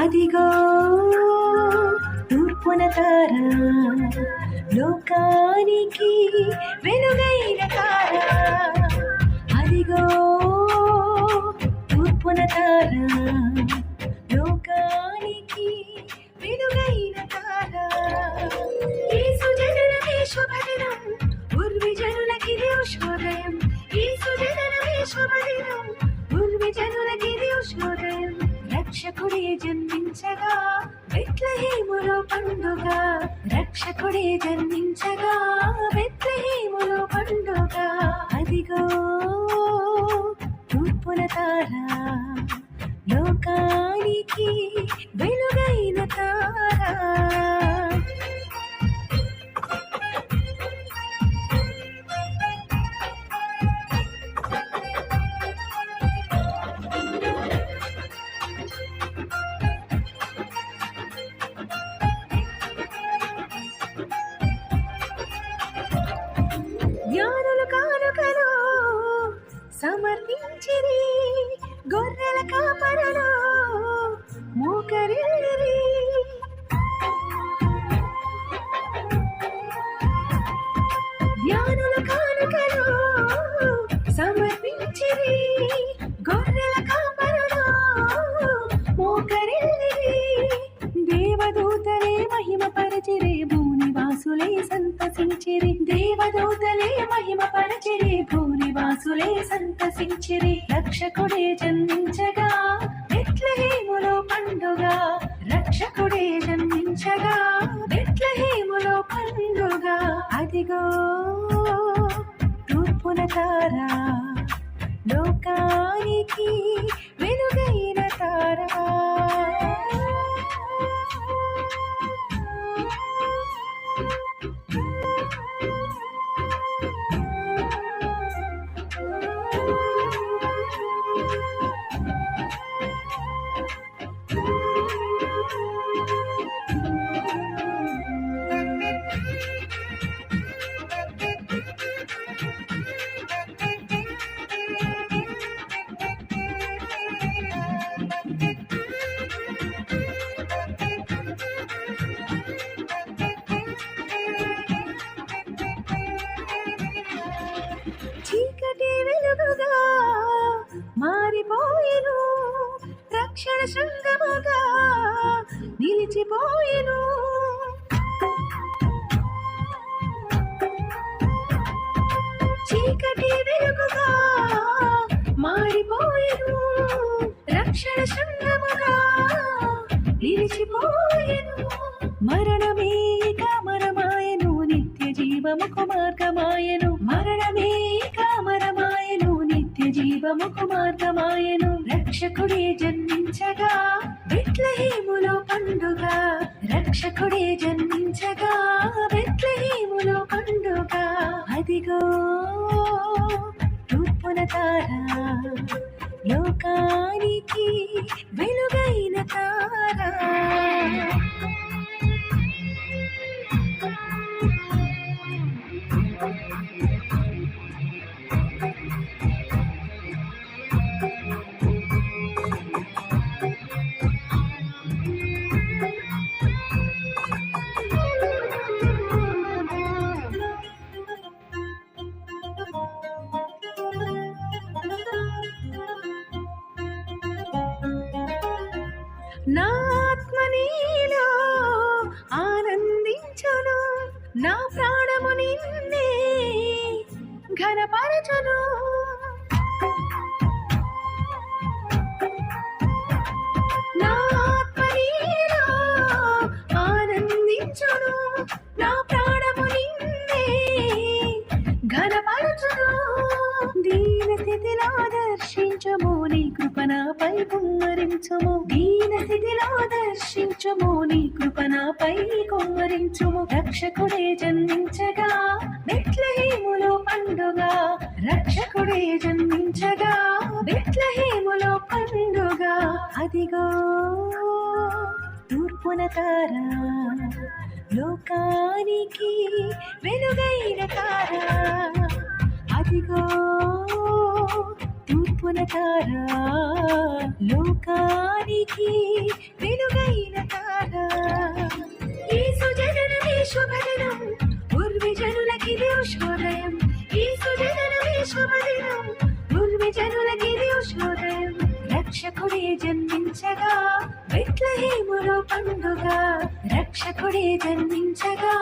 అదిగో తూర్పున తార లోకానికి వెలుగైన తార. శుభదినం ఉర్వి జనులకి శోదయం రక్షకుడే జన్మించగా బెత్లహేములో పండుగ రక్షకుడే జన్మించగా మంచిది గొర్రెల కాపరలో మోకరిల్లిరి. జ్ఞానుల కానుకలు సమర్పించిరి గొర్రెల కాపరలో మోకరిల్లిరి. దేవదూతలే మహిమ పరచిరే భూనివాసులే సంతసించిరి. దేవదూతలే మహిమ పరచిరే భూనివాసులే సంతసించిరి రక్షకుడే జన్మించగా. బెత్లహేములో పండుగ రక్షకుడే జన్మించగా. బెత్లహేములో పండుగ అదిగో తూర్పున తారా లోకాని శృంగముగా నిలిచిపోయెను. చీకటి వెలుగుగా మారిపోయెను. రక్షణ శృంగముగా నిలిచిపోయెను. మరణమే ఇక మరమాయను నిత్య జీవముకు మార్గమాయను మరణమే ఇక మరమాయను నిత్య జీవముకు మార్గమాయను రక్షకుడే జన్మించగా బెత్లహేములో పండుగ. రక్షకుడే జన్మించగా బెత్లహేములో పండుగ. అదిగో తూర్పున తారా ఘనపరచును నా ఆత్మ ఆనందించును. నా ప్రాణము నిన్నే ఘనపరచును దీన దర్శించము నీ కృపణపై కుమ్మరించుము దీనస్థితిలో దర్శ కరుణించుము నీ కృపణపై కుమ్మరించుము. రక్షకుడే జన్మించగా బెత్లహేములో పండుగ. రక్షకుడే జన్మించగా బెత్లహేములో పండుగ. అదిగో తూర్పున తారా లోకానికి వెలుగైన తారా. అదిగో తూర్పున తారా లోకానికి వెలుగైన విశ్వపదనం పూర్వజనులకిది ఉషోదయం ఈశ్వజనులు విశ్వపదనం పూర్వజనులకిది ఉషోదయం రక్షకుడే జన్మించగా బెట్లహేములో పండుగ రక్షకుడే జన్మించగా